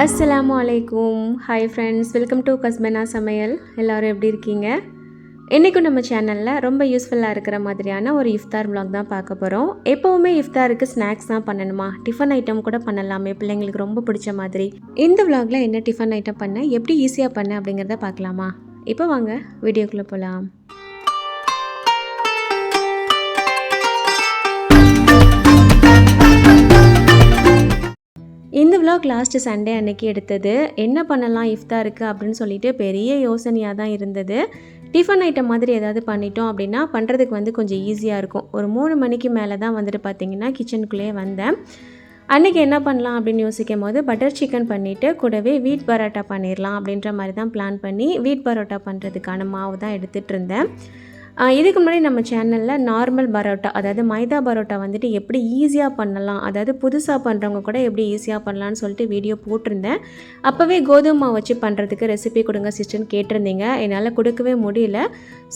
அஸ்ஸலாமு அலைக்கும் hi friends welcome to Kaspana சமையல் எல்லோரும் எப்படி இருக்கீங்க? இன்றைக்கும் நம்ம சேனலில் ரொம்ப யூஸ்ஃபுல்லாக இருக்கிற மாதிரியான ஒரு இஃப்தார் vlog தான் பார்க்க போகிறோம் எப்போவுமே இஃப்தாருக்கு ஸ்நாக்ஸ் தான் பண்ணணுமா? டிஃபன் ஐட்டம் கூட பண்ணலாமே. பிள்ளைங்களுக்கு ரொம்ப பிடிச்ச மாதிரி. இந்த vlogல என்ன டிஃபன் ஐட்டம் பண்ண? எப்படி ஈஸியாக பண்ண? அப்படிங்கிறத பார்க்கலாமா? இப்போ வாங்க வீடியோக்குள்ளே போகலாம் இந்த லாஸ்ட் சண்டே அன்னைக்கு எடுத்தது. என்ன பண்ணலாம் இஃப்தாருக்கு அப்படின்னு சொல்லிட்டு பெரிய யோசனையாக தான் இருந்தது. டிஃபன் ஐட்டம் மாதிரி ஏதாவது பண்ணிட்டோம் அப்படின்னா பண்ணுறதுக்கு வந்து கொஞ்சம் ஈஸியாக இருக்கும். ஒரு மூணு மணிக்கு மேலே தான் வந்துட்டு பார்த்தீங்கன்னா கிச்சனுக்குள்ளேயே வந்தேன். அன்றைக்கி என்ன பண்ணலாம் அப்படின்னு யோசிக்கும் போது பட்டர் சிக்கன் பண்ணிவிட்டு கூடவே வீட் பரோட்டா பண்ணிடலாம் அப்படின்ற மாதிரி தான் பிளான் பண்ணி வீட் பரோட்டா பண்ணுறதுக்கான மாவு தான் எடுத்துகிட்டு இருந்தேன். இதுக்கு முன்னாடி நம்ம சேனலில் நார்மல் பரோட்டா அதாவது மைதா பரோட்டா வந்துட்டு எப்படி ஈஸியாக பண்ணலாம் அதாவது புதுசாக பண்ணுறவங்க கூட எப்படி ஈஸியாக பண்ணலாம்னு சொல்லிட்டு வீடியோ போட்டிருந்தேன். அப்போவே கோதுமை மாவு வச்சு பண்ணுறதுக்கு ரெசிபி கொடுங்க சிஸ்டர்னு கேட்டிருந்தீங்க. என்னால் கொடுக்கவே முடியல.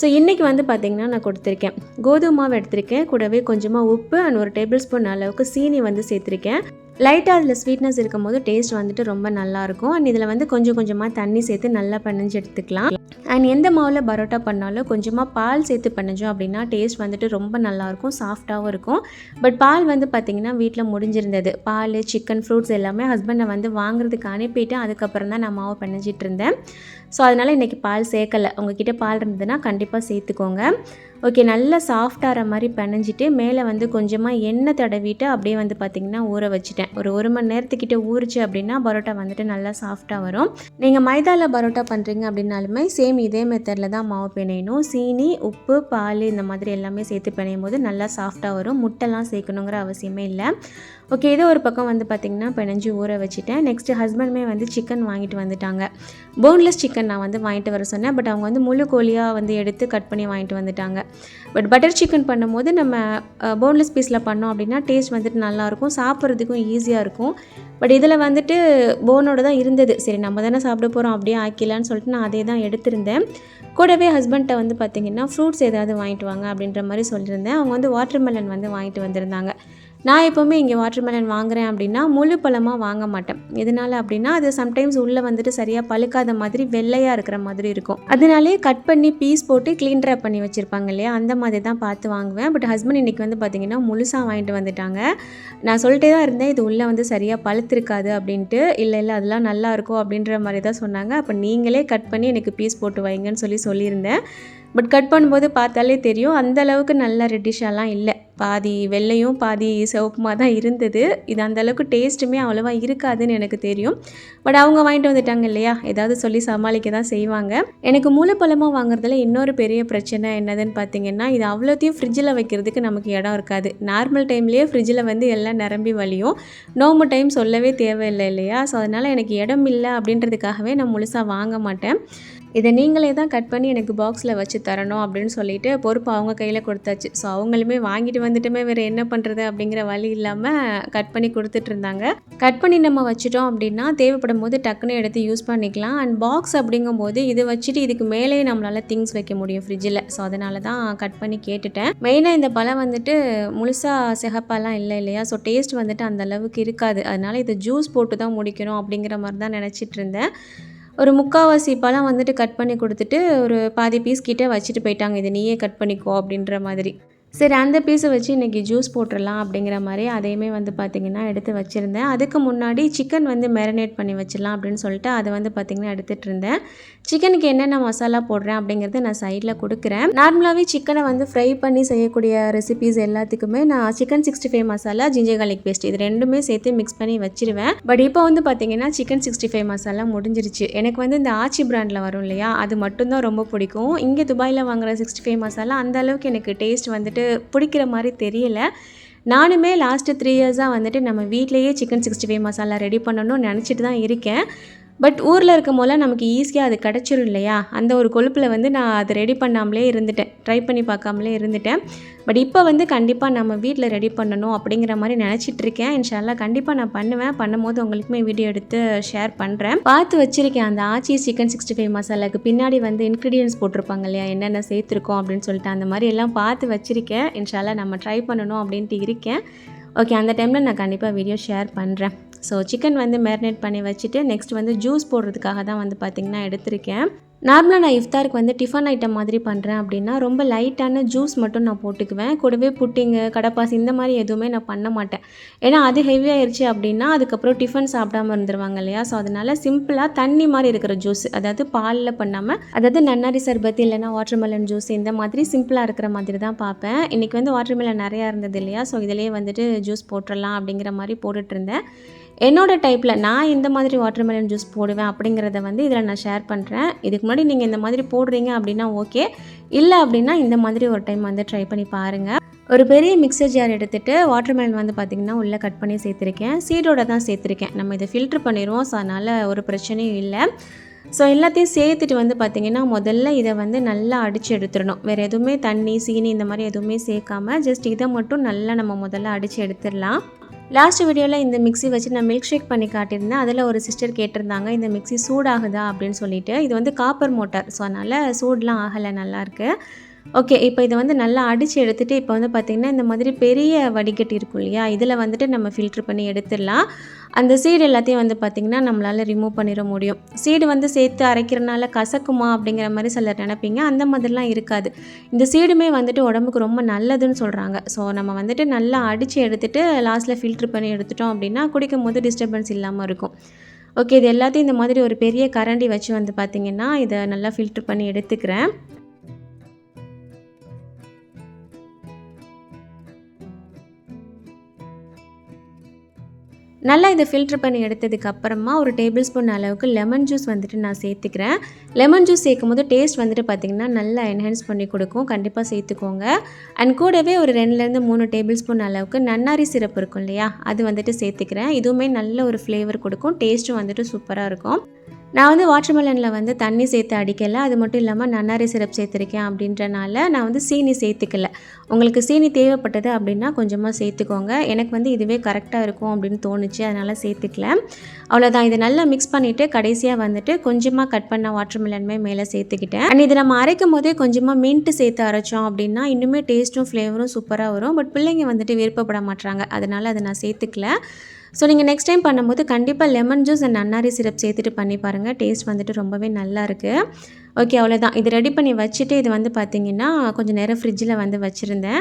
ஸோ இன்றைக்கி வந்து பார்த்திங்கன்னா நான் கொடுத்துருக்கேன். கோதுமை மாவு எடுத்திருக்கேன். கூடவே கொஞ்சமாக உப்பு அண்ட் ஒரு டேபிள் ஸ்பூன் அளவுக்கு சீனி வந்து சேர்த்துருக்கேன். லைட்டாக அதில் ஸ்வீட்னஸ் இருக்கும்போது டேஸ்ட் வந்துட்டு ரொம்ப நல்லாயிருக்கும். அண்ட் இதில் வந்து கொஞ்சம் கொஞ்சமாக தண்ணி சேர்த்து நல்லா பிணைஞ்சு எடுத்துக்கலாம். அண்ட் எந்த மாவில் பரோட்டா பண்ணாலும் கொஞ்சமாக பால் சேர்த்து பிணைஞ்சோம் அப்படின்னா டேஸ்ட் வந்துட்டு ரொம்ப நல்லாயிருக்கும் சாஃப்டாகவும் இருக்கும். பட் பால் வந்து பார்த்திங்கன்னா வீட்டில் முடிஞ்சிருந்தது. பால் சிக்கன் ஃப்ரூட்ஸ் எல்லாமே ஹஸ்பண்டை வந்து வாங்குறதுக்கு அனுப்பிட்டு அதுக்கப்புறம் தான் நான் மாவு பிணைஞ்சிட்டு இருந்தேன். ஸோ அதனால் இன்றைக்கி பால் சேர்க்கலை. உங்ககிட்ட பால் இருந்ததுன்னா கண்டிப்பாக சேர்த்துக்கோங்க. ஓகே நல்லா சாஃப்டாகிற மாதிரி பிணைஞ்சிட்டு மேலே வந்து கொஞ்சமாக எண்ணெய் தடவிட்டு அப்படியே வந்து பார்த்திங்கன்னா ஊற வச்சுட்டேன். ஒரு ஒரு மணி நேரத்துக்கிட்ட ஊறிச்சு அப்படின்னா பரோட்டா வந்துட்டு நல்லா சாஃப்டாக வரும். நீங்கள் மைதாவில் பரோட்டா பண்ணுறீங்க அப்படின்னாலுமே சேம் இதே மெத்தடில் தான் மாவு பிணையணும். சீனி உப்பு பால் இந்த மாதிரி எல்லாமே சேர்த்து பிணையும் போது நல்லா சாஃப்டாக வரும். முட்டைலாம் சேர்க்கணுங்கிற அவசியமே இல்லை. ஓகே இதோ ஒரு பக்கம் வந்து பார்த்திங்கன்னா பிணைஞ்சு ஊற வச்சுட்டேன். நெக்ஸ்ட்டு ஹஸ்பண்டுமே வந்து சிக்கன் வாங்கிட்டு வந்துட்டாங்க. போன்லெஸ் சிக்கன் நான் வந்து வாங்கிட்டு வர சொன்னேன். பட் அவங்க வந்து முழு கோழியாக வந்து எடுத்து கட் பண்ணி வாங்கிட்டு வந்துட்டாங்க. பட் பட்டர் சிக்கன் பண்ணும்போது நம்ம போன்லெஸ் பீஸில் பண்ணோம் அப்படின்னா டேஸ்ட் வந்துட்டு நல்லாயிருக்கும் சாப்பிட்றதுக்கும் ஈஸியாக இருக்கும். பட் இதில் வந்துட்டு போனோட தான் இருந்தது. சரி நம்ம தானே சாப்பிட போகிறோம் அப்படியே ஆக்கிலான்னு சொல்லிட்டு நான் அதே தான் எடுத்திருந்தேன். கூடவே ஹஸ்பண்ட்டை வந்து பார்த்திங்கன்னா ஃப்ரூட்ஸ் ஏதாவது வாங்கிட்டு வாங்க அப்படின்ற மாதிரி சொல்லியிருந்தேன் அவங்க வந்து வாட்டர்மெலன் வந்து வாங்கிட்டு வந்திருந்தாங்க. நான் எப்போவுமே இங்கே வாட்டர்மெலன் வாங்குறேன் அப்படின்னா முழு பழமாக வாங்க மாட்டேன். எதனால அப்படின்னா அது சம்டைம்ஸ் உள்ளே வந்துட்டு சரியாக பழுக்காத மாதிரி வெள்ளையாக இருக்கிற மாதிரி இருக்கும். அதனாலே கட் பண்ணி பீஸ் போட்டு க்ளீன் ட்ராப் பண்ணி வச்சுருப்பாங்க இல்லையா? அந்த மாதிரி தான் பார்த்து வாங்குவேன். பட் ஹஸ்பண்ட் இன்றைக்கி வந்து பார்த்திங்கன்னா முழுசாக வாங்கிட்டு வந்துட்டாங்க. நான் சொல்லிட்டே தான் இருந்தேன் இது உள்ளே வந்து சரியாக பழுத்திருக்காது அப்படின்ட்டு. இல்லை இல்லை அதெல்லாம் நல்லா இருக்கும் அப்படின்ற மாதிரி தான் சொன்னாங்க. அப்போ நீங்களே கட் பண்ணி எனக்கு பீஸ் போட்டு வைங்கன்னு சொல்லி சொல்லியிருந்தேன். பட் கட் பண்ணும்போது பார்த்தாலே தெரியும். அந்த அளவுக்கு நல்ல ரெட்டிஷாலாம் இல்லை. பாதி வெள்ளையும் பாதி சிவப்புமாக தான் இருந்தது. இது அந்தளவுக்கு டேஸ்ட்டுமே அவ்வளோவா இருக்காதுன்னு எனக்கு தெரியும். பட் அவங்க வாங்கிட்டு வந்துட்டாங்க இல்லையா? ஏதாவது சொல்லி சமாளிக்க தான் செய்வாங்க. எனக்கு மூலப்பழமாக வாங்குறதுல இன்னொரு பெரிய பிரச்சனை என்னதுன்னு பார்த்தீங்கன்னா இது அவ்வளோத்தையும் ஃப்ரிட்ஜில் வைக்கிறதுக்கு நமக்கு இடம் இருக்காது. நார்மல் டைம்லேயே ஃப்ரிட்ஜில் வந்து எல்லாம் நிரம்பி வழியும். நோம்பு டைம் சொல்லவே தேவையில்லை இல்லையா? ஸோ அதனால் எனக்கு இடம் இல்லை அப்படின்றதுக்காகவே நான் முழுசாக வாங்க மாட்டேன். இதை நீங்களே தான் கட் பண்ணி எனக்கு பாக்ஸில் வச்சு தரணும் அப்படின்னு சொல்லிட்டு பொறுப்பு அவங்க கையில் கொடுத்தாச்சு. ஸோ அவங்களுமே வாங்கிட்டு வந்துட்டுமே வேறு என்ன பண்ணுறது அப்படிங்கிற வழி இல்லாமல் கட் பண்ணி கொடுத்துட்டு இருந்தாங்க. கட் பண்ணி நம்ம வச்சுட்டோம் அப்படின்னா தேவைப்படும் போது டக்குன்னு எடுத்து யூஸ் பண்ணிக்கலாம். அண்ட் பாக்ஸ் அப்படிங்கும்போது இது வச்சுட்டு இதுக்கு மேலேயே நம்மளால் திங்ஸ் வைக்க முடியும் ஃப்ரிட்ஜில் ஸோ அதனால தான் கட் பண்ணி கேட்டுட்டேன். மெயினாக இந்த பழம் வந்துட்டு முழுசாக சிகப்பாலாம் இல்லை இல்லையா? ஸோ டேஸ்ட் வந்துட்டு அந்த அளவுக்கு இருக்காது. அதனால இதை ஜூஸ் போட்டு தான் முடிக்கணும் அப்படிங்கிற மாதிரி தான் நினச்சிட்டு இருந்தேன். ஒரு முக்கால்வாசி பழம் வந்துட்டு கட் பண்ணி கொடுத்துட்டு ஒரு பாதி பீஸ் கிட்டே வச்சுட்டு போயிட்டாங்க. இதை நீயே கட் பண்ணிக்கோ அப்படின்ற மாதிரி. சரி அந்த பீஸை வச்சு இன்றைக்கி ஜூஸ் போட்டுடலாம் அப்படிங்கிற மாதிரி அதையுமே வந்து பார்த்திங்கன்னா எடுத்து வச்சுருந்தேன். அதுக்கு முன்னாடி சிக்கன் வந்து மேரினேட் பண்ணி வச்சிடலாம் அப்படின்னு சொல்லிட்டு அதை வந்து பார்த்திங்கன்னா எடுத்துகிட்டு இருந்தேன். சிக்கனுக்கு என்னென்ன மசாலா போடுறேன் அப்படிங்கிறது நான் சைடில் கொடுக்குறேன். நார்மலாகவே சிக்கனை வந்து ஃப்ரை பண்ணி செய்யக்கூடிய ரெசிபீஸ் எல்லாத்துக்குமே நான் chicken sixty five masala ginger garlic paste இது ரெண்டுமே சேர்த்து மிக்ஸ் பண்ணி வச்சிருவேன். பட் இப்போ வந்து பார்த்திங்கன்னா சிக்கன் சிக்ஸ்டி ஃபைவ் மசாலா முடிஞ்சிருச்சு. எனக்கு வந்து இந்த ஆச்சி பிராண்டில் வரும் இல்லையா அது மட்டும்தான் ரொம்ப பிடிக்கும். இங்கே துபாயில் வாங்குற சிக்ஸ்டி ஃபைவ் மசாலா அந்த அளவுக்கு எனக்கு டேஸ்ட் வந்துட்டு பிடிக்கிற மாதிரி தெரியல. நானுமே லாஸ்ட்டு த்ரீ இயர்ஸாக வந்துட்டு நம்ம வீட்டிலேயே chicken sixty five masala ready பண்ணணும்னு நினச்சிட்டு தான் இருக்கேன். பட் ஊரில் இருக்கும் போல நமக்கு ஈஸியாக அது கிடச்சிரும் இல்லையா? அந்த ஒரு கொழுப்பில் வந்து நான் அதை ரெடி பண்ணாமலே இருந்துட்டேன். ட்ரை பண்ணி பார்க்காமலே இருந்துட்டேன். பட் இப்போ வந்து கண்டிப்பாக நம்ம வீட்டில் ரெடி பண்ணணும் அப்படிங்கிற மாதிரி நினச்சிட்டு இருக்கேன். இன்ஷால்லா கண்டிப்பாக நான் பண்ணுவேன். பண்ணும்போது உங்களுக்குமே வீடியோ எடுத்து ஷேர் பண்ணுறேன் பார்த்து வச்சுருக்கேன் அந்த ஆச்சி சிக்கன் சிக்ஸ்டி ஃபைவ் மசாலாக்கு பின்னாடி வந்து இன்க்ரீடியன்ஸ் போட்டிருப்பாங்க இல்லையா? என்னென்ன சேர்த்துருக்கோம் அப்படின்னு சொல்லிட்டு அந்த மாதிரி எல்லாம் பார்த்து வச்சுருக்கேன். இன்ஷால்லாம் நம்ம ட்ரை பண்ணணும் அப்படின்ட்டு இருக்கேன். ஓகே அந்த டைமில் நான் கண்டிப்பாக வீடியோ ஷேர் பண்ணுறேன் ஸோ சிக்கன் வந்து மேரினேட் பண்ணி வச்சுட்டு நெக்ஸ்ட் வந்து ஜூஸ் போடுறதுக்காக தான் வந்து பார்த்திங்கன்னா எடுத்திருக்கேன். நார்மலாக நான் இஃப்தாருக்கு வந்து டிஃபன் ஐட்டம் மாதிரி பண்ணுறேன் அப்படின்னா ரொம்ப லைட்டான ஜூஸ் மட்டும் நான் போட்டுக்குவேன். கூடவே புட்டிங்கு கடப்பாசி இந்த மாதிரி எதுவுமே நான் பண்ண மாட்டேன். ஏன்னா அது ஹெவியாயிருச்சு அப்படின்னா அதுக்கப்புறம் டிஃபன் சாப்பிடாம இருந்துருவாங்க இல்லையா? ஸோ அதனால சிம்பிளாக தண்ணி மாதிரி இருக்கிற ஜூஸ் அதாவது பாலில் பண்ணாமல் அதாவது நன்னாரி சர்பத்து இல்லைன்னா வாட்டர்மெலன் ஜூஸ் இந்த மாதிரி சிம்பிளாக இருக்கிற மாதிரி தான் பார்ப்பேன். இன்றைக்கி வந்து வாட்டர்மெலன் நிறையா இருந்தது இல்லையா? ஸோ இதிலேயே வந்துட்டு ஜூஸ் போட்டுடலாம் அப்படிங்கிற மாதிரி போட்டுட்ருந்தேன் என்னோடய டைப்பில் நான் இந்த மாதிரி வாட்டர்மெலன் ஜூஸ் போடுவேன் அப்படிங்கிறத வந்து இதில் நான் ஷேர் பண்ணுறேன் இதுக்கு முன்னாடி நீங்கள் இந்த மாதிரி போடுறீங்க அப்படின்னா ஓகே இல்லை அப்படின்னா இந்த மாதிரி ஒரு டைம் வந்து ட்ரை பண்ணி பாருங்கள் ஒரு பெரிய மிக்சர் ஜார் எடுத்துகிட்டு வாட்டர்மெலன் வந்து பார்த்திங்கன்னா உள்ளே கட் பண்ணி சேர்த்துருக்கேன். சீடோட தான் சேர்த்துருக்கேன். நம்ம இதை ஃபில்ட்ரு பண்ணிடுவோம் ஸோ அதனால் ஒரு பிரச்சனையும் இல்லை. ஸோ எல்லாத்தையும் சேர்த்துட்டு வந்து பார்த்திங்கன்னா முதல்ல இதை வந்து நல்லா அடித்து எடுத்துடணும். வேறு எதுவுமே தண்ணி சீனி இந்த மாதிரி எதுவுமே சேர்க்காம ஜஸ்ட் இதை மட்டும் நல்லா நம்ம முதல்ல அடித்து எடுத்துடலாம். லாஸ்ட் வீடியோவில் இந்த மிக்ஸி வச்சு நான் மில்க் ஷேக் பண்ணி காட்டியிருந்தேன். அதில் ஒரு சிஸ்டர் கேட்டிருந்தாங்க இந்த மிக்ஸி சூடாகுதா? அப்படின்னு சொல்லிட்டு. இது வந்து காப்பர் மோட்டார் ஸோ அதனால் சூடெலாம் ஆகலை நல்லாயிருக்கு ஓகே இப்போ இதை வந்து நல்லா அடித்து எடுத்துகிட்டு இப்போ வந்து பார்த்திங்கன்னா இந்த மாதிரி பெரிய வடிகட்டி இருக்கும் இல்லையா? இதில் வந்துட்டு நம்ம ஃபில்ட்ரு பண்ணி எடுத்துடலாம். அந்த சீடு எல்லாத்தையும் வந்து பார்த்திங்கன்னா நம்மளால் ரிமூவ் பண்ணிட முடியும். சீடு வந்து சேர்த்து அரைக்கிறனால கசக்குமா அப்படிங்கிற மாதிரி சிலர் நினைப்பீங்க. அந்த மாதிரிலாம் இருக்காது. இந்த சீடுமே வந்துட்டு உடம்புக்கு ரொம்ப நல்லதுன்னு சொல்கிறாங்க ஸோ நம்ம வந்துட்டு நல்லா அடித்து எடுத்துகிட்டு லாஸ்ட்டில் ஃபில்ட்ரு பண்ணி எடுத்துட்டோம் அப்படின்னா குடிக்கும் போது டிஸ்டர்பன்ஸ் இல்லாமல் இருக்கும். ஓகே இது எல்லாத்தையும் இந்த மாதிரி ஒரு பெரிய கரண்டி வச்சு வந்து பார்த்திங்கன்னா இதை நல்லா ஃபில்ட்ரு பண்ணி எடுத்துக்கிறேன். நல்லா இதை ஃபில்ட்ரு பண்ணி எடுத்ததுக்கு அப்புறமா ஒரு டேபிள் ஸ்பூன் அளவுக்கு லெமன் ஜூஸ் வந்துட்டு நான் சேர்த்துக்கிறேன். லெமன் ஜூஸ் சேர்க்கும் போது டேஸ்ட் வந்துட்டு பார்த்திங்கன்னா நல்லா என்ஹான்ஸ் பண்ணி கொடுக்கும். கண்டிப்பாக சேர்த்துக்கோங்க. அண்ட் கூடவே ஒரு ரெண்டுலேருந்து மூணு டேபிள் ஸ்பூன் அளவுக்கு நன்னாரி சிரப் இருக்கும் இல்லையா? அது வந்துட்டு சேர்த்துக்கிறேன். இதுவுமே நல்ல ஒரு ஃப்ளேவர் கொடுக்கும். டேஸ்ட்டும் வந்துட்டு சூப்பராக இருக்கும். நான் வந்து வாட்டர்மெலனில் வந்து தண்ணி சேர்த்து அடிக்கலை. அது மட்டும் இல்லாமல் நன்னாரி சிரப் சேர்த்துருக்கேன் அப்படின்றனால நான் வந்து சீனி சேர்த்துக்கல. உங்களுக்கு சீனி தேவைப்பட்டது அப்படின்னா கொஞ்சமாக சேர்த்துக்கோங்க. எனக்கு வந்து இதுவே கரெக்டாக இருக்கும் அப்படின்னு தோணுச்சு. அதனால் சேர்த்துக்கல. அவ்வளோதான் இதை நல்லா மிக்ஸ் பண்ணிவிட்டு கடைசியாக வந்துட்டு கொஞ்சமாக கட் பண்ண வாட்டர்மெலனுமே மேலே சேர்த்துக்கிட்டேன். அண்ட் இதை நம்ம அரைக்கும் போதே கொஞ்சமாக மின்ட்டு சேர்த்து அரைச்சோம் அப்படின்னா இன்னுமே டேஸ்ட்டும் ஃப்ளேவரும் சூப்பராக வரும். பட் பிள்ளைங்க வந்துட்டு விருப்பப்பட மாட்டாங்க அதனால் அதை நான் சேர்த்துக்கல. ஸோ நீங்கள் நெக்ஸ்ட் டைம் பண்ணும்போது கண்டிப்பாக லெமன் ஜூஸ் அண்ட் அன்னாரி சிரப் சேர்த்துட்டு பண்ணி பாருங்கள் டேஸ்ட் வந்துட்டு ரொம்பவே நல்லா இருக்குது ஓகே அவ்வளோதான் இது ரெடி பண்ணி வச்சுட்டு இது வந்து பார்த்திங்கன்னா கொஞ்சம் நேரம் ஃப்ரிட்ஜில் வந்து வச்சுருந்தேன்.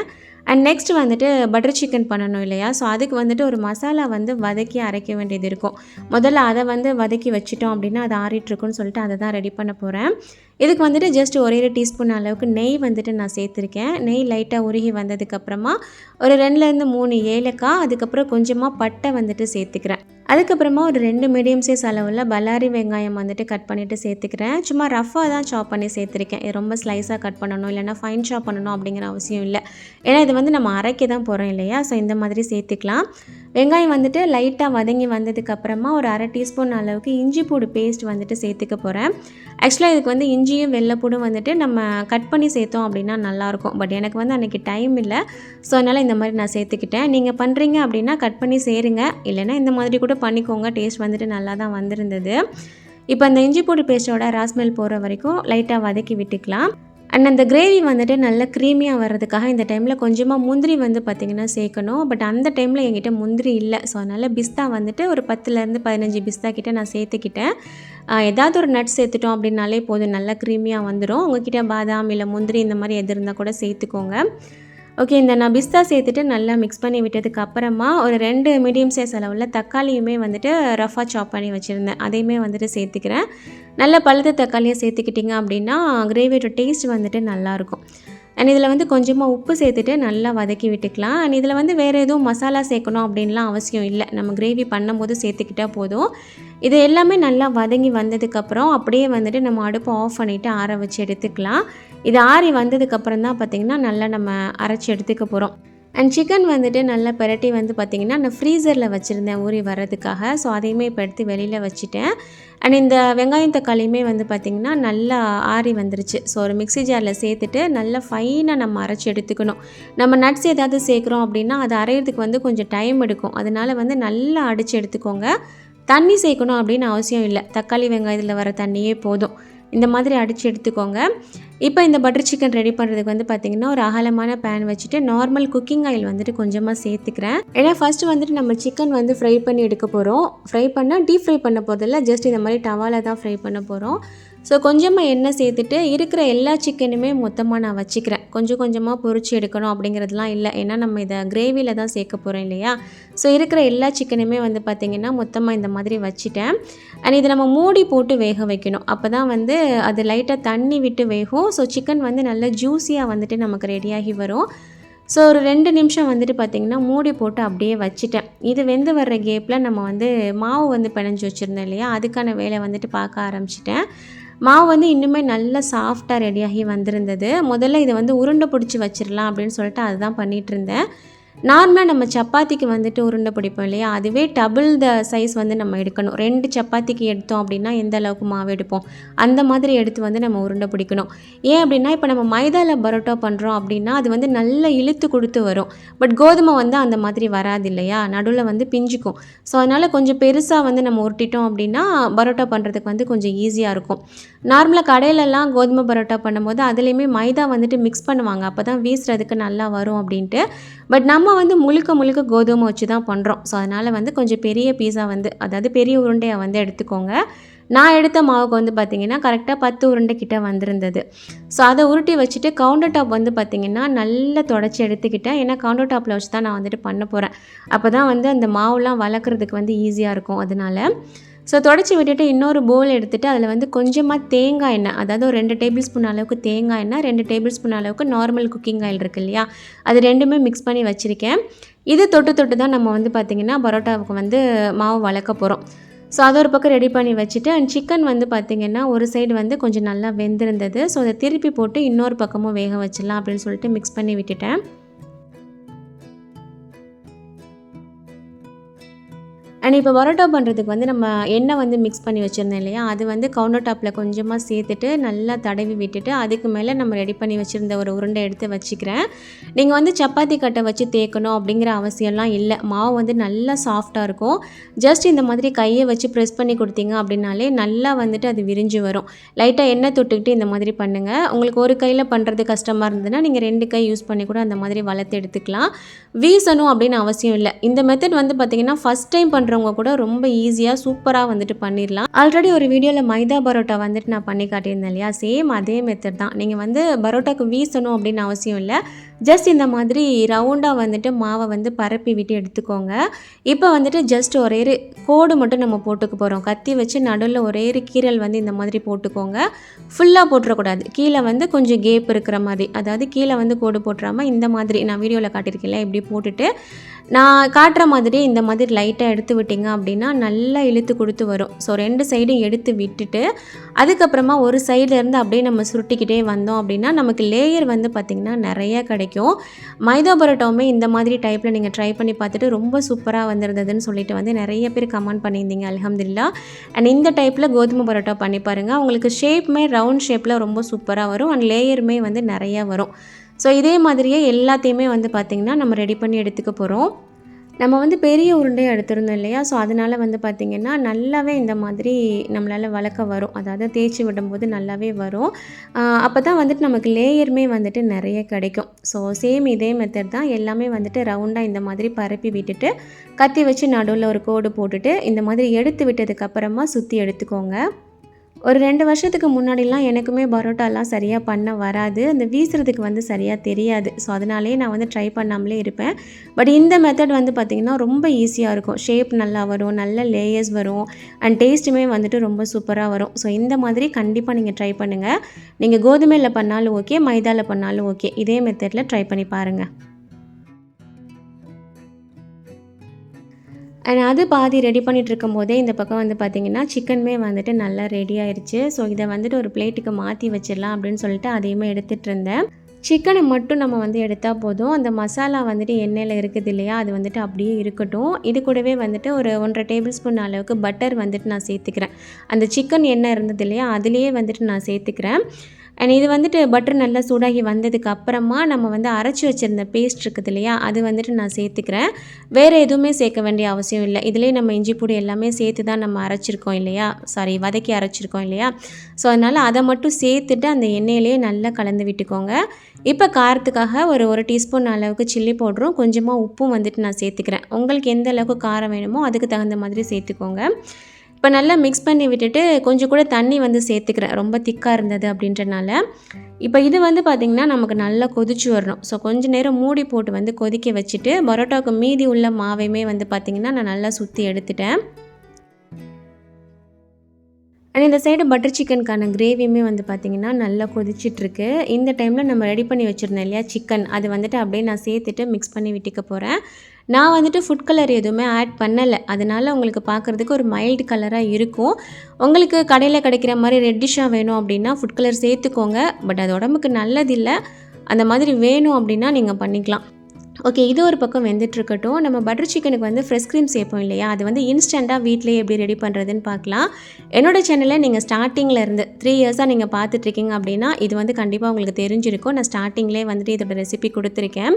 அண்ட் நெக்ஸ்ட் வந்துட்டு பட்டர் சிக்கன் பண்ணணும் இல்லையா? ஸோ அதுக்கு வந்துட்டு ஒரு மசாலா வந்து வதக்கி அரைக்க வேண்டியது இருக்கும். முதல்ல அதை வந்து வதக்கி வச்சிட்டோம் அப்படின்னா அது ஆறிட்டுருக்குன்னு சொல்லிட்டு அதை தான் ரெடி பண்ண போகிறேன் இதுக்கு வந்துட்டு ஜஸ்ட் ஒரே ஒரு டீஸ்பூன் அளவுக்கு நெய் வந்துட்டு நான் சேர்த்துருக்கேன். நெய் லைட்டாக உருகி வந்ததுக்கப்புறமா ஒரு ரெண்டுலேருந்து மூணு ஏலக்காய் அதுக்கப்புறம் கொஞ்சமாக பட்டை வந்துட்டு சேர்த்துக்கிறேன். அதுக்கப்புறமா ஒரு ரெண்டு மீடியம் சைஸ் அளவில் பல்லாரி வெங்காயம் வந்துட்டு கட் பண்ணிவிட்டு சேர்த்துக்கிறேன். சும்மா ரஃபாக தான் சாப் பண்ணி சேர்த்துருக்கேன். இது ரொம்ப ஸ்லைஸாக கட் பண்ணணும் இல்லைனா ஃபைன் சாப் பண்ணணும் அப்படிங்கிற அவசியம் இல்லை. ஏன்னா இது வந்து நம்ம அரைக்க தான் போகிறோம் இல்லையா? ஸோ இந்த மாதிரி சேர்த்துக்கலாம். வெங்காயம் வந்துட்டு லைட்டாக வதங்கி வந்ததுக்கப்புறமா ஒரு அரை டீஸ்பூன் அளவுக்கு இஞ்சி பூடு பேஸ்ட் வந்துட்டு சேர்த்துக்க போகிறேன் ஆக்சுவலாக இதுக்கு வந்து இஞ்சியும் வெள்ளைப்பூடும் வந்துட்டு நம்ம கட் பண்ணி சேர்த்தோம் அப்படின்னா நல்லாயிருக்கும். பட் எனக்கு வந்து அன்றைக்கி டைம் இல்லை. ஸோ அதனால் இந்த மாதிரி நான் சேர்த்துக்கிட்டேன். நீங்கள் பண்ணுறீங்க அப்படின்னா கட் பண்ணி சேருங்க. இல்லைனா இந்த மாதிரி கூட பண்ணிக்கோங்க. டேஸ்ட் வந்துட்டு நல்லா தான் வந்திருந்தது. இப்போ அந்த இஞ்சி பூடு பேஸ்ட்டோட ராஸ்மெல் போகிற வரைக்கும் லைட்டாக வதக்கி விட்டுக்கலாம். அண்ட் அந்த கிரேவி வந்துட்டு நல்லா க்ரீமியாக வர்றதுக்காக இந்த டைமில் கொஞ்சமாக முந்திரி வந்து பார்த்திங்கன்னா சேர்க்கணும். பட் அந்த டைமில் என்கிட்ட முந்திரி இல்லை. ஸோ அதனால் பிஸ்தா வந்துட்டு ஒரு பத்துலேருந்து பதினஞ்சு பிஸ்தா கிட்டே நான் சேர்த்துக்கிட்டேன். ஏதாவது ஒரு நட்ஸ் சேர்த்துட்டோம் அப்படின்னாலே போதும். நல்லா க்ரீமியாக வந்துடும் உங்ககிட்ட பாதாம் இல்லை முந்திரி இந்த மாதிரி எது இருந்தால் கூட சேர்த்துக்கோங்க. ஓகே இந்த நான் பிஸ்தா சேர்த்துட்டு நல்லா மிக்ஸ் பண்ணி விட்டதுக்கு அப்புறமா ஒரு ரெண்டு மீடியம் சைஸ் அளவில் தக்காளியுமே வந்துட்டு ரஃபாக சாப் பண்ணி வச்சுருந்தேன். அதையுமே வந்துட்டு சேர்த்துக்கிறேன். நல்ல பழுத்த தக்காளியை சேர்த்துக்கிட்டிங்க அப்படின்னா கிரேவியோட டேஸ்ட் வந்துட்டு நல்லாயிருக்கும் அண்ட் இதில் வந்து கொஞ்சமாக உப்பு சேர்த்துட்டு நல்லா வதக்கி விட்டுக்கலாம். அண்ட் இதில் வந்து வேறு எதுவும் மசாலா சேர்க்கணும் அப்படின்லாம் அவசியம் இல்லை. நம்ம கிரேவி பண்ணும்போது சேர்த்துக்கிட்டால் போதும். இது எல்லாமே நல்லா வதங்கி வந்ததுக்கப்புறம் அப்படியே வந்துட்டு நம்ம அடுப்பை ஆஃப் பண்ணிவிட்டு ஆற வச்சு எடுத்துக்கலாம். இது ஆறி வந்ததுக்கப்புறம் தான் பார்த்திங்கன்னா நல்லா நம்ம அரைச்சி எடுத்துக்க போகிறோம் அண்ட் சிக்கன் வந்துட்டு நல்லா பெரட்டி வந்து பார்த்திங்கன்னா நான் ஃப்ரீசரில் வச்சுருந்தேன் ஊறி வர்றதுக்காக. ஸோ அதையுமே இப்போ எடுத்து வெளியில் வச்சுட்டேன். அண்ட் இந்த வெங்காயம் தக்காளியுமே வந்து பார்த்திங்கன்னா நல்லா ஆறி வந்துருச்சு. ஸோ ஒரு மிக்ஸி ஜாரில் சேர்த்துட்டு நல்லா ஃபைனாக நம்ம அரைச்சி எடுத்துக்கணும். நம்ம நட்ஸ் ஏதாவது சேர்க்குறோம் அப்படின்னா அது அரைகிறதுக்கு வந்து கொஞ்சம் டைம் எடுக்கும். அதனால் வந்து நல்லா அடித்து எடுத்துக்கோங்க. தண்ணி சேர்க்கணும் அப்படின்னு அவசியம் இல்லை. தக்காளி வெங்காயத்தில் வர தண்ணியே போதும். இந்த மாதிரி அடித்து எடுத்துக்கோங்க. இப்போ இந்த பட்டர் சிக்கன் ரெடி பண்ணுறதுக்கு வந்து பார்த்திங்கன்னா ஒரு அகலமான பேன் வச்சுட்டு நார்மல் குக்கிங் ஆயில் வந்துட்டு கொஞ்சமாக சேர்த்துக்கிறேன். ஏன்னா ஃபஸ்ட்டு வந்துட்டு நம்ம சிக்கன் வந்து ஃப்ரை பண்ணி எடுக்க போகிறோம் ஃப்ரை பண்ணால் டீப் ஃப்ரை பண்ண போகிறதில்ல ஜஸ்ட் இந்த மாதிரி டவாவில் தான் ஃப்ரை பண்ண போகிறோம் ஸோ கொஞ்சமாக எண்ணெய் சேர்த்துட்டு இருக்கிற எல்லா சிக்கனுமே மொத்தமாக நான் வச்சுக்கிறேன். கொஞ்சம் கொஞ்சமாக பொறிச்சு எடுக்கணும் அப்படிங்கிறதுலாம் இல்லை. ஏன்னா நம்ம இதை கிரேவியில் தான் சேர்க்க போகிறோம் இல்லையா? ஸோ இருக்கிற எல்லா சிக்கனுமே வந்து பார்த்திங்கன்னா மொத்தமாக இந்த மாதிரி வச்சுட்டேன். அண்ட் இதை நம்ம மூடி போட்டு வேக வைக்கணும். அப்போ தான் வந்து அது லைட்டாக தண்ணி விட்டு வேகும். ஸோ சிக்கன் வந்து நல்லா ஜூஸியாக வந்துட்டு நமக்கு ரெடியாகி வரும். ஸோ ஒரு ரெண்டு நிமிஷம் வந்துட்டு பார்த்திங்கன்னா மூடி போட்டு அப்படியே வச்சுட்டேன். இது வெந்து வர்ற கேப்பில் நம்ம வந்து மாவு வந்து பிணைஞ்சு வச்சுருந்தோம் இல்லையா? அதுக்கான வேலை வந்துட்டு பார்க்க ஆரம்பிச்சிட்டேன். மாவு வந்து இன்னுமே நல்லா சாஃப்டாக ரெடியாகி வந்திருந்தது. முதல்ல இதை வந்து உருண்டை பிடிச்சி வச்சிடலாம் அப்படின்னு சொல்லிட்டு அதுதான் பண்ணிகிட்டு இருந்தேன். நார்மலாக நம்ம சப்பாத்திக்கு வந்துட்டு உருண்டை பிடிப்போம் இல்லையா? அதுவே டபுள் த சைஸ் வந்து நம்ம எடுக்கணும். ரெண்டு சப்பாத்திக்கு எடுத்தோம் அப்படின்னா எந்த அளவுக்கு மாவு எடுப்போம்? அந்த மாதிரி எடுத்து வந்து நம்ம உருண்டை பிடிக்கணும். ஏன் அப்படின்னா இப்போ நம்ம மைதாவில் பரோட்டா பண்ணுறோம் அப்படின்னா அது வந்து நல்லா இழுத்து கொடுத்து வரும். பட் கோதுமை வந்து அந்த மாதிரி வராது இல்லையா? நடுவில் வந்து பிஞ்சிக்கும். ஸோ அதனால் கொஞ்சம் பெருசாக வந்து நம்ம உருட்டிட்டோம் அப்படின்னா பரோட்டா பண்ணுறதுக்கு வந்து கொஞ்சம் ஈஸியாக இருக்கும். நார்மலாக கடையிலலாம் கோதுமை பரோட்டா பண்ணும்போது அதுலேயுமே மைதா வந்துட்டு மிக்ஸ் பண்ணுவாங்க. அப்போ தான் வீசுறதுக்கு நல்லா வரும் அப்படின்ட்டு. பட் நம்ம நம்ம வந்து முழுக்க முழுக்க கோதுமை வச்சு தான் பண்ணுறோம் ஸோ அதனால் வந்து கொஞ்சம் பெரிய பீஸா வந்து அதாவது பெரிய உருண்டையை வந்து எடுத்துக்கோங்க. நான் எடுத்த மாவுக்கு வந்து பார்த்திங்கன்னா கரெக்டாக பத்து உருண்டை கிட்ட வந்திருந்தது. ஸோ அதை உருட்டி வச்சுட்டு கவுண்டர் டாப் வந்து பார்த்திங்கன்னா நல்லா தொடச்சி எடுத்துக்கிட்டேன். ஏன்னா கவுண்டர் டாப்பில் வச்சு தான் நான் வந்துட்டு பண்ண போகிறேன் அப்போ தான் வந்து அந்த மாவுலாம் வளர்க்குறதுக்கு வந்து ஈஸியாக இருக்கும். அதனால ஸோ தொடச்சி விட்டுட்டு இன்னொரு போல் எடுத்துகிட்டு அதில் வந்து கொஞ்சமாக தேங்காய் எண்ணெய் அதாவது ஒரு ரெண்டு டேபிள் ஸ்பூன் அளவுக்கு தேங்காய் எண்ணெய் ரெண்டு டேபிள் ஸ்பூன் அளவுக்கு நார்மல் குக்கிங் ஆயில் இருக்கு இல்லையா? அது ரெண்டுமே மிக்ஸ் பண்ணி வச்சுருக்கேன். இது தொட்டு தொட்டு தான் நம்ம வந்து பார்த்திங்கன்னா பரோட்டாவுக்கு வந்து மாவு வளர்க்க போகிறோம் ஸோ அதை ஒரு பக்கம் ரெடி பண்ணி வச்சுட்டு அண்ட் சிக்கன் வந்து பார்த்திங்கன்னா ஒரு சைடு வந்து கொஞ்சம் நல்லா வெந்திருந்தது. ஸோ அதை திருப்பி போட்டு இன்னொரு பக்கமும் வேக வச்சிடலாம் அப்படின்னு சொல்லிட்டு மிக்ஸ் பண்ணி விட்டுட்டேன். அண்ட் இப்போ பரோட்டா பண்ணுறதுக்கு வந்து நம்ம எண்ணெய் வந்து மிக்ஸ் பண்ணி வச்சுருந்தோம் இல்லையா? அது வந்து கவுண்டர் டாப்பில் கொஞ்சமாக சேர்த்துட்டு நல்லா தடவி விட்டுட்டு அதுக்கு மேலே நம்ம ரெடி பண்ணி வச்சுருந்த ஒரு உருண்டை எடுத்து வச்சுக்கிறேன். நீங்கள் வந்து சப்பாத்தி கட்டை வச்சு தேய்க்கணும் அப்படிங்கிற அவசியம்லாம் இல்லை. மாவு வந்து நல்லா சாஃப்டாக இருக்கும். ஜஸ்ட் இந்த மாதிரி கையை வச்சு ப்ரெஸ் பண்ணி கொடுத்தீங்க அப்படின்னாலே நல்லா வந்துட்டு அது விரிஞ்சு வரும். லைட்டாக எண்ணெய் தொட்டுக்கிட்டு இந்த மாதிரி பண்ணுங்கள் உங்களுக்கு ஒரு கையில் பண்ணுறது கஷ்டமாக இருந்ததுன்னா நீங்கள் ரெண்டு கை யூஸ் பண்ணி கூட அந்த மாதிரி வளர்த்து எடுத்துக்கலாம். வீசணும் அப்படின்னு அவசியம் இல்லை. இந்த மெத்தட் வந்து பார்த்திங்கன்னா ஃபஸ்ட் டைம் பண்ணுற பண்ணுறவங்க கூட ரொம்ப ஈஸியாக சூப்பராக வந்துட்டு பண்ணிடலாம். ஆல்ரெடி ஒரு வீடியோவில் மைதா பரோட்டா வந்துட்டு நான் பண்ணி காட்டியிருந்தேன் இல்லையா? சேம் அதே மெத்தட் தான். நீங்கள் வந்து பரோட்டாக்கு வீசணும் அப்படின்னு அவசியம் இல்லை. ஜஸ்ட் இந்த மாதிரி ரவுண்டாக வந்துட்டு மாவை வந்து பரப்பி விட்டு எடுத்துக்கோங்க. இப்போ வந்துட்டு ஜஸ்ட் ஒரே ஒரு கோடு மட்டும் நம்ம போட்டுக்க போகிறோம் கத்தி வச்சு நடுவில் ஒரே ஒரு கீரல் வந்து இந்த மாதிரி போட்டுக்கோங்க. ஃபுல்லாக போட்டுறக்கூடாது. கீழே வந்து கொஞ்சம் கேப் இருக்கிற மாதிரி. அதாவது கீழே வந்து கோடு போட்டுறாமல் இந்த மாதிரி நான் வீடியோவில் காட்டியிருக்கேன்ல இப்படி போட்டுட்டு நான் காட்டுற மாதிரி இந்த மாதிரி லைட்டாக எடுத்து விட்டிங்க அப்படின்னா நல்லா இழுத்து கொடுத்து வரும். ஸோ ரெண்டு சைடும் எடுத்து விட்டுட்டு அதுக்கப்புறமா ஒரு சைட்லேருந்து அப்படியே நம்ம சுருட்டிக்கிட்டே வந்தோம் அப்படின்னா நமக்கு லேயர் வந்து பார்த்திங்கன்னா நிறைய கிடைக்கும். மைதா பரோட்டாவுமே இந்த மாதிரி டைப்பில் நீங்கள் ட்ரை பண்ணி பார்த்துட்டு ரொம்ப சூப்பராக வந்திருந்ததுன்னு சொல்லிட்டு வந்து நிறைய பேர் கமெண்ட் பண்ணியிருந்தீங்க அலமதுல்லா அண்ட் இந்த டைப்பில் கோதுமை பரோட்டா பண்ணி பாருங்கள் உங்களுக்கு ஷேப்புமே ரவுண்ட் ஷேப்பில் ரொம்ப சூப்பராக வரும். அண்ட் லேயருமே வந்து நிறையா வரும். ஸோ இதே மாதிரியே எல்லாத்தையுமே வந்து பார்த்திங்கன்னா நம்ம ரெடி பண்ணி எடுத்துக்க போகிறோம் நம்ம வந்து பெரிய உருண்டையை எடுத்திருந்தோம் இல்லையா? ஸோ அதனால் வந்து பார்த்திங்கன்னா நல்லாவே இந்த மாதிரி நம்மளால் வளர்க்க வரும். அதாவது தேய்ச்சி விடும்போது நல்லாவே வரும். அப்போ தான் வந்துட்டு நமக்கு லேயருமே வந்துட்டு நிறைய கிடைக்கும். ஸோ சேம் இதே மெத்தட் தான். எல்லாமே வந்துட்டு ரவுண்டாக இந்த மாதிரி பரப்பி விட்டுட்டு கத்தி வச்சு நடுவில் ஒரு கோடு போட்டுட்டு இந்த மாதிரி எடுத்து விட்டதுக்கப்புறமா சுற்றி எடுத்துக்கோங்க. ஒரு ரெண்டு வருஷத்துக்கு முன்னாடிலாம் எனக்குமே பரோட்டாலாம் சரியாக பண்ண வராது. அந்த வீசுறதுக்கு வந்து சரியாக தெரியாது. ஸோ அதனாலேயே நான் வந்து ட்ரை பண்ணாமலே இருப்பேன். பட் இந்த மெத்தட் வந்து பார்த்திங்கன்னா ரொம்ப ஈஸியாக இருக்கும். ஷேப் நல்லா வரும் நல்ல லேயர்ஸ் வரும் அண்ட் டேஸ்ட்டுமே வந்துட்டு ரொம்ப சூப்பராக வரும். ஸோ இந்த மாதிரி கண்டிப்பாக நீங்கள் ட்ரை பண்ணுங்கள் நீங்கள் கோதுமையில் பண்ணாலும் ஓகே மைதாவில் பண்ணாலும் ஓகே இதே மெத்தடில் ட்ரை பண்ணி பாருங்கள் அண்ட் அது பாதி ரெடி பண்ணிட்டு இருக்கும்போதே இந்த பக்கம் வந்து பார்த்திங்கன்னா சிக்கனுமே வந்துட்டு நல்லா ரெடி ஆயிடுச்சு ஸோ இதை வந்துட்டு ஒரு பிளேட்டுக்கு மாற்றி வச்சிடலாம் அப்படின்னு சொல்லிட்டு அதையுமே எடுத்துகிட்டு இருந்தேன். சிக்கனை மட்டும் நம்ம வந்து எடுத்தால் போதும். அந்த மசாலா வந்துட்டு எண்ணெயில் இருக்குது இல்லையா அது வந்துட்டு அப்படியே இருக்கட்டும். இது கூடவே வந்துட்டு ஒரு ஒன்றரை டேபிள் ஸ்பூன் அளவுக்கு பட்டர் வந்துட்டு நான் சேர்த்துக்கிறேன். அந்த சிக்கன் எண்ணெய் இருந்தது இல்லையா அதுலேயே வந்துட்டு நான் சேர்த்துக்கிறேன். அண்ட் இது வந்துட்டு பட்டர் நல்லா சூடாகி வந்ததுக்கு அப்புறமா நம்ம வந்து அரைச்சி வச்சுருந்த பேஸ்ட் இருக்குது இல்லையா அது வந்துட்டு நான் சேர்த்துக்கிறேன். வேறு எதுவுமே சேர்க்க வேண்டிய அவசியம் இல்லை. இதுலேயே நம்ம இஞ்சி பூடி எல்லாமே சேர்த்து தான் நம்ம அரைச்சிருக்கோம் இல்லையா சாரி வதக்கி அரைச்சிருக்கோம் இல்லையா. ஸோ அதனால் அதை மட்டும் சேர்த்துட்டு அந்த எண்ணெயிலேயே நல்லா கலந்து விட்டுக்கோங்க. இப்போ காரத்துக்காக ஒரு ஒரு டீஸ்பூன் அளவுக்கு சில்லி பவுடரும் கொஞ்சமாக உப்பும் வந்துட்டு நான் சேர்த்துக்கிறேன். உங்களுக்கு எந்த அளவுக்கு காரம் வேணுமோ அதுக்கு தகுந்த மாதிரி சேர்த்துக்கோங்க. இப்போ நல்லா மிக்ஸ் பண்ணி விட்டுட்டு கொஞ்சம் கூட தண்ணி வந்து சேர்த்துக்கிறேன். ரொம்ப திக்காக இருந்தது அப்படின்றனால. இப்போ இது வந்து பார்த்திங்கன்னா நமக்கு நல்லா கொதிச்சு வரணும். ஸோ கொஞ்ச நேரம் மூடி போட்டு வந்து கொதிக்க வச்சுட்டு பரோட்டாவுக்கு மீதி உள்ள மாவையுமே வந்து பார்த்திங்கன்னா நான் நல்லா சுற்றி எடுத்துட்டேன். அண்ட் இந்த சைடு பட்டர் சிக்கனுக்கான கிரேவியுமே வந்து பார்த்திங்கன்னா நல்லா கொதிச்சிட்ருக்கு இந்த டைமில் நம்ம ரெடி பண்ணி வச்சுருந்தோம் இல்லையா சிக்கன் அது வந்துட்டு அப்படியே நான் சேர்த்துட்டு மிக்ஸ் பண்ணி விட்டுக்க போகிறேன் நான் வந்துட்டு ஃபுட் கலர் எதுவுமே ஆட் பண்ணலை. அதனால் உங்களுக்கு பார்க்குறதுக்கு ஒரு மைல்டு கலராக இருக்கும். உங்களுக்கு கடையில் கிடைக்கிற மாதிரி ரெட்டிஷாக வேணும் அப்படின்னா ஃபுட் கலர் சேர்த்துக்கோங்க. பட் அது உடம்புக்கு நல்லதில்லை. அந்த மாதிரி வேணும் அப்படின்னா நீங்கள் பண்ணிக்கலாம். ஓகே இது ஒரு பக்கம் வெந்துட்டுருக்கட்டும். நம்ம பட்டர் சிக்கனுக்கு வந்து ஃப்ரெஷ் க்ரீம் சேர்ப்போம் இல்லையா? அது வந்து இன்ஸ்டண்ட்டாக வீட்டிலே எப்படி ரெடி பண்ணுறதுன்னு பார்க்கலாம். என்னோட சேனலில் நீங்கள் ஸ்டார்டிங்கில் இருந்து த்ரீ இயர்ஸாக நீங்கள் பார்த்துட்ருக்கீங்க அப்படின்னா இது வந்து கண்டிப்பாக உங்களுக்கு தெரிஞ்சிருக்கும். நான் ஸ்டார்டிங்லேயே வந்துட்டு இதோட ரெசிபி கொடுத்துருக்கேன்.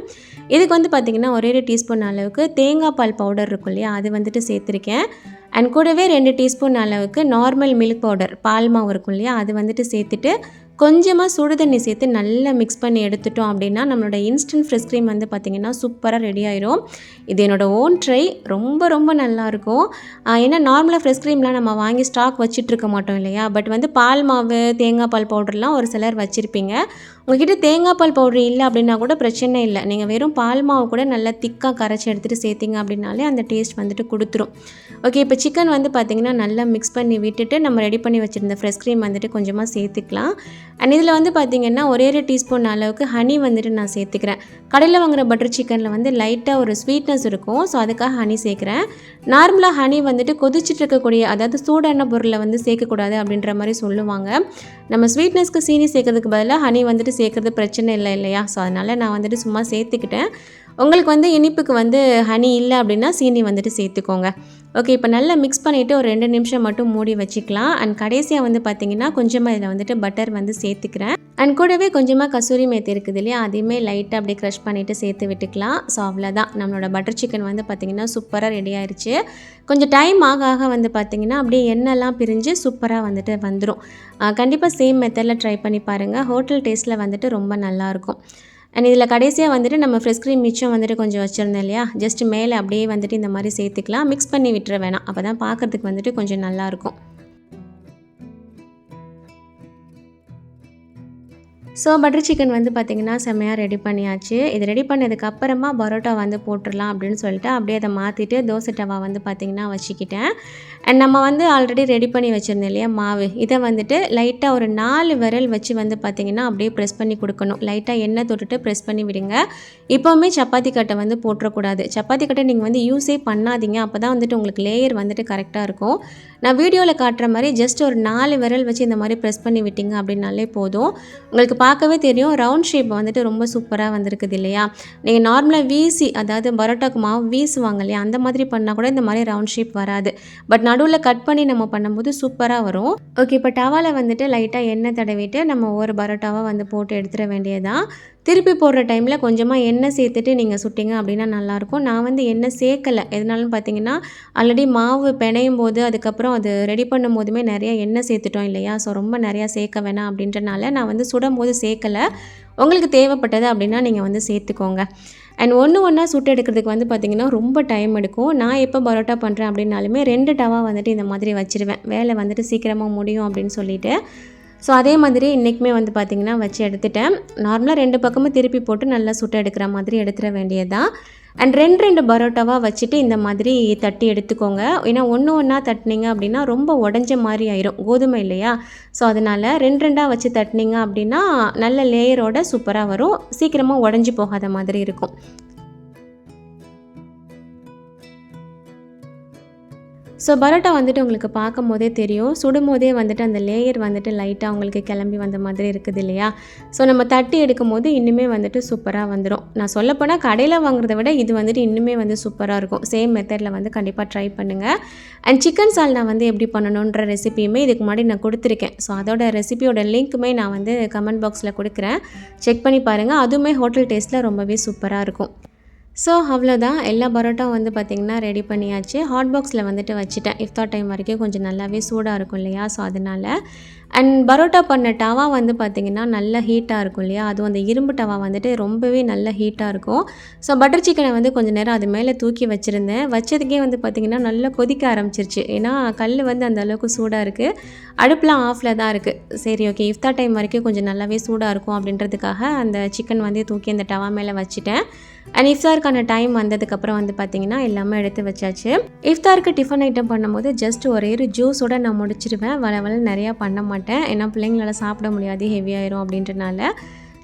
இதுக்கு வந்து பார்த்திங்கன்னா ஒரே ஒரு டீஸ்பூன் அளவுக்கு தேங்காய் பால் பவுடர் இருக்கும் இல்லையா? அது வந்துட்டு சேர்த்துருக்கேன். அண்ட் கூடவே ரெண்டு டீஸ்பூன் அளவுக்கு நார்மல் மில்க் பவுடர் பால் மாவு இருக்கும் இல்லையா அது வந்துட்டு சேர்த்துட்டு கொஞ்சமாக சுடு தண்ணி சேர்த்து நல்லா மிக்ஸ் பண்ணி எடுத்துட்டோம் அப்படின்னா நம்மளோட இன்ஸ்டன்ட் ஃப்ரெஷ் க்ரீம் வந்து பார்த்திங்கன்னா சூப்பராக ரெடி ஆயிரும். இது என்னோடய ஓன் ட்ரை ரொம்ப ரொம்ப நல்லாயிருக்கும் ஏன்னா நார்மலாக ஃப்ரெஷ் க்ரீம்லாம் நம்ம வாங்கி ஸ்டாக் வச்சுட்டு இருக்க மாட்டோம் இல்லையா பட் வந்து பால் மாவு தேங்காய் பால் பவுடர்லாம் ஒரு சிலர் வச்சுருப்பீங்க. உங்ககிட்ட தேங்காய் பால் பவுடர் இல்லை அப்படின்னா கூட பிரச்சனை இல்லை. நீங்கள் வெறும் பால் மாவு கூட நல்லா திக்காக கரைச்சி எடுத்துகிட்டு சேர்த்திங்க அப்படின்னாலே அந்த டேஸ்ட் வந்துட்டு கொடுத்துரும். ஓகே இப்போ சிக்கன் வந்து பார்த்திங்கன்னா நல்லா மிக்ஸ் பண்ணி விட்டுட்டு நம்ம ரெடி பண்ணி வச்சுருந்த ஃப்ரெஷ் க்ரீம் வந்துட்டு கொஞ்சமாக சேர்த்துக்கலாம். அண்ட் இதில் வந்து பார்த்திங்கன்னா ஒரே ஒரு டீஸ்பூன் அளவுக்கு ஹனி வந்துட்டு நான் சேர்த்துக்கிறேன். கடையில் வாங்குகிற பட்டர் சிக்கனில் வந்து லைட்டாக ஒரு ஸ்வீட்னஸ் இருக்கும். ஸோ அதுக்காக ஹனி சேர்க்குறேன். நார்மலாக ஹனி வந்துட்டு கொதிச்சுட்டு இருக்கக்கூடிய அதாவது சூடான பொருளை வந்து சேர்க்கக்கூடாது அப்படின்ற மாதிரி சொல்லுவாங்க. நம்ம ஸ்வீட்னஸ்க்கு சீனி சேர்க்கறதுக்கு பதிலாக ஹனி வந்துட்டு சேர்க்குறது பிரச்சனை இல்லை இல்லையா? ஸோ அதனால் நான் வந்துட்டு சும்மா சேர்த்துக்கிட்டேன். உங்களுக்கு வந்து இனிப்புக்கு வந்து ஹனி இல்லை அப்படின்னா சீனி வந்துட்டு சேர்த்துக்கோங்க. ஓகே இப்போ நல்லா மிக்ஸ் பண்ணிவிட்டு ஒரு ரெண்டு நிமிஷம் மட்டும் மூடி வச்சுக்கலாம். அண்ட் கடைசியாக வந்து பார்த்திங்கன்னா கொஞ்சமாக இதில் வந்துட்டு பட்டர் வந்து சேர்த்துக்கிறேன். அண்ட் கூடவே கொஞ்சமாக கசூரி மேத்தி இருக்குது இல்லையா? அதையுமே லைட்டாக அப்படியே க்ரஷ் பண்ணிவிட்டு சேர்த்து விட்டுக்கலாம். ஸோ அவ்வளோதான் நம்மளோட பட்டர் சிக்கன் வந்து பார்த்திங்கன்னா சூப்பராக ரெடி ஆயிடுச்சு கொஞ்சம் டைம் ஆக ஆக வந்து பார்த்திங்கன்னா அப்படியே எண்ணெய்லாம் பிரிஞ்சு சூப்பராக வந்துட்டு வந்துடும் கண்டிப்பாக சேம் மெத்தடில் ட்ரை பண்ணி பாருங்கள் ஹோட்டல் டேஸ்ட்டில் வந்துட்டு ரொம்ப நல்லாயிருக்கும் அண்ட் இதில் கடைசியாக வந்துட்டு நம்ம ஃப்ரெஷ் க்ரீம் மிச்சம் வந்துட்டு கொஞ்சம் வச்சுருந்தோம் இல்லையா? ஜஸ்ட் மேலே அப்படியே வந்துட்டு இந்த மாதிரி சேர்த்துக்கலாம். மிக்ஸ் பண்ணி விட்டுற வேணாம். அப்போ தான் பார்க்குறதுக்கு வந்துட்டு கொஞ்சம் நல்லாயிருக்கும் ஸோ பட்டர் சிக்கன் வந்து பார்த்திங்கன்னா செம்மையாக ரெடி பண்ணியாச்சு. இது ரெடி பண்ணதுக்கப்புறமா பரோட்டா வந்து போட்டுடலாம் அப்படின்னு சொல்லிட்டு அப்படியே அதை மாற்றிட்டு தோசை டவா வந்து பார்த்திங்கன்னா வச்சுக்கிட்டேன். அண்ட் நம்ம வந்து ஆல்ரெடி ரெடி பண்ணி வச்சுருந்தோம் இல்லையா மாவு. இதை வந்துட்டு லைட்டாக ஒரு நாலு விரல் வச்சு வந்து பார்த்திங்கன்னா அப்படியே ப்ரெஸ் பண்ணி கொடுக்கணும். லைட்டாக எண்ணெய் தொட்டுட்டு ப்ரெஸ் பண்ணி விடுங்க. இப்போவுமே சப்பாத்தி கட்டை வந்து போட்டுறக்கூடாது. சப்பாத்தி கட்டை நீங்கள் வந்து யூஸே பண்ணாதீங்க. அப்போ தான் வந்துட்டு உங்களுக்கு லேயர் வந்துட்டு கரெக்டாக இருக்கும். நான் வீடியோவில் காட்டுற மாதிரி ஜஸ்ட் ஒரு நாலு விரல் வச்சு இந்த மாதிரி ப்ரெஸ் பண்ணி விட்டிங்க அப்படின்னாலே போதும். உங்களுக்கு பார்க்கவே தெரியும் ரவுண்ட் ஷேப் வந்துட்டு ரொம்ப சூப்பராக வந்திருக்குது இல்லையா? நீங்கள் நார்மலாக வீசி அதாவது பரோட்டாக்கு மாவு வீசுவாங்க இல்லையா? அந்த மாதிரி பண்ணால் கூட இந்த மாதிரி ரவுண்ட் ஷேப் வராது. பட் நடுவில் கட் பண்ணி நம்ம பண்ணும்போது சூப்பராக வரும். ஓகே இப்போ டவாவில் வந்துட்டு லைட்டாக எண்ணெய் தடவிட்டு நம்ம ஒவ்வொரு பரோட்டாவாக வந்து போட்டு எடுத்துட வேண்டியதான் திருப்பி போடுற டைமில் கொஞ்சமாக எண்ணெய் சேர்த்துட்டு நீங்கள் சுட்டிங்க அப்படின்னா நல்லாயிருக்கும். நான் வந்து எண்ணெய் சேர்க்கலை. எதனாலும் பார்த்தீங்கன்னா ஆல்ரெடி மாவு பிணையும் போது அதுக்கப்புறம் அது ரெடி பண்ணும் போதுமே நிறைய எண்ணெய் சேர்த்துட்டோம் இல்லையா? ஸோ ரொம்ப நிறையா சேர்க்க வேணாம் அப்படின்றனால நான் வந்து சுடும் போது சேர்க்கலை. உங்களுக்கு தேவைப்பட்டது அப்படின்னா நீங்கள் வந்து சேர்த்துக்கோங்க. அண்ட் ஒன்று ஒன்றா சுட்டு எடுக்கிறதுக்கு வந்து பார்த்திங்கன்னா ரொம்ப டைம் எடுக்கும். நான் எப்போ பரோட்டா பண்ணுறேன் அப்படின்னாலுமே ரெண்டு டவா வந்துட்டு இந்த மாதிரி வச்சுருவேன். வேலை வந்துட்டு சீக்கிரமாக முடியும் அப்படின்னு சொல்லிட்டு. ஸோ அதே மாதிரி இன்றைக்குமே வந்து பார்த்திங்கன்னா வச்சு எடுத்துட்டேன். நார்மலாக ரெண்டு பக்கமும் திருப்பி போட்டு நல்லா சுட்டு எடுக்கிற மாதிரி எடுத்துட வேண்டியது. தான் அண்ட் ரெண்டு ரெண்டு பரோட்டாவாக வச்சுட்டு இந்த மாதிரி தட்டி எடுத்துக்கோங்க. ஏன்னா ஒன்று ஒன்றா தட்டினீங்க அப்படின்னா ரொம்ப உடஞ்ச மாதிரி ஆயிரும். கோதுமை இல்லையா? ஸோ அதனால் ரெண்டு ரெண்டாக வச்சு தட்டினீங்க அப்படின்னா நல்ல லேயரோட சூப்பராக வரும். சீக்கிரமாக உடஞ்சி போகாத மாதிரி இருக்கும். ஸோ பரோட்டா வந்துட்டு உங்களுக்கு பார்க்கும் போதே தெரியும். சுடும் போதே வந்துட்டு அந்த லேயர் வந்துட்டு லைட்டாக உங்களுக்கு கிளம்பி வந்த மாதிரி இருக்குது இல்லையா? ஸோ நம்ம தட்டி எடுக்கும் போது இன்னுமே வந்துட்டு சூப்பராக வந்துடும் நான் சொல்லப்போனால் கடையில் வாங்குறத விட இது வந்துட்டு இன்னுமே வந்து சூப்பராக இருக்கும். சேம் மெத்தடில் வந்து கண்டிப்பாக ட்ரை பண்ணுங்கள் அண்ட் சிக்கன் சால்னா வந்து எப்படி பண்ணணுன்ற ரெசிபியுமே இதுக்கு முன்னாடி நான் கொடுத்துருக்கேன். ஸோ அதோட ரெசிபியோட லிங்க்குமே நான் வந்து கமெண்ட் பாக்ஸில் கொடுக்குறேன். செக் பண்ணி பாருங்கள் அதுவுமே ஹோட்டல் டேஸ்ட்டில் ரொம்பவே சூப்பராக இருக்கும். ஸோ அவ்வளோதான் எல்லா பரோட்டாவும் வந்து பார்த்திங்கன்னா ரெடி பண்ணியாச்சு. ஹாட் பாக்ஸில் வந்துட்டு வச்சுட்டேன். இஃப்தா டைம் வரைக்கும் கொஞ்சம் நல்லாவே சூடாக இருக்கும் இல்லையா? ஸோ அதனால். அண்ட் பரோட்டா பண்ண டவா வந்து பார்த்திங்கன்னா நல்ல ஹீட்டாக இருக்கும் இல்லையா? அதுவும் அந்த இரும்பு டவா வந்துட்டு ரொம்பவே நல்ல ஹீட்டாக இருக்கும். ஸோ பட்டர் சிக்கனை வந்து கொஞ்சம் நேரம் அது மேலே தூக்கி வச்சுருந்தேன். வச்சதுக்கே வந்து பார்த்திங்கன்னா நல்லா கொதிக்க ஆரம்பிச்சிருச்சு. ஏன்னா கல் வந்து அந்த அளவுக்கு சூடாக இருக்குது அடுப்புலாம் ஆஃபில் தான் இருக்குது சரி ஓகே இஃப்தா டைம் வரைக்கும் கொஞ்சம் நல்லாவே சூடாக இருக்கும் அப்படின்றதுக்காக அந்த சிக்கன் வந்து தூக்கி அந்த டவா மேலே வச்சுட்டேன். அண்ட் இஃப்தாருக்கான டைம் வந்ததுக்கப்புறம் வந்து பார்த்திங்கன்னா எல்லாமே எடுத்து வச்சாச்சு. இஃப்தாருக்கு டிஃபன் ஐட்டம் பண்ணும்போது ஜஸ்ட் ஒரே ஒரு ஜூஸோட நான் முடிச்சிருவேன். வள வள நிறையா பண்ண மாட்டேன். ஏன்னா பிள்ளைங்களால சாப்பிட முடியாது ஹெவியாயிரும் அப்படின்றனால.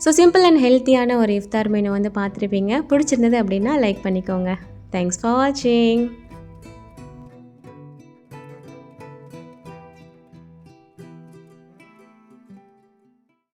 ஸோ சிம்பிள் அண்ட் ஹெல்த்தியான ஒரு இஃப்தார் மெனு வந்து பார்த்துருப்பீங்க. பிடிச்சிருந்தது அப்படின்னா லைக் பண்ணிக்கோங்க. தேங்க்ஸ் ஃபார் வாட்சிங்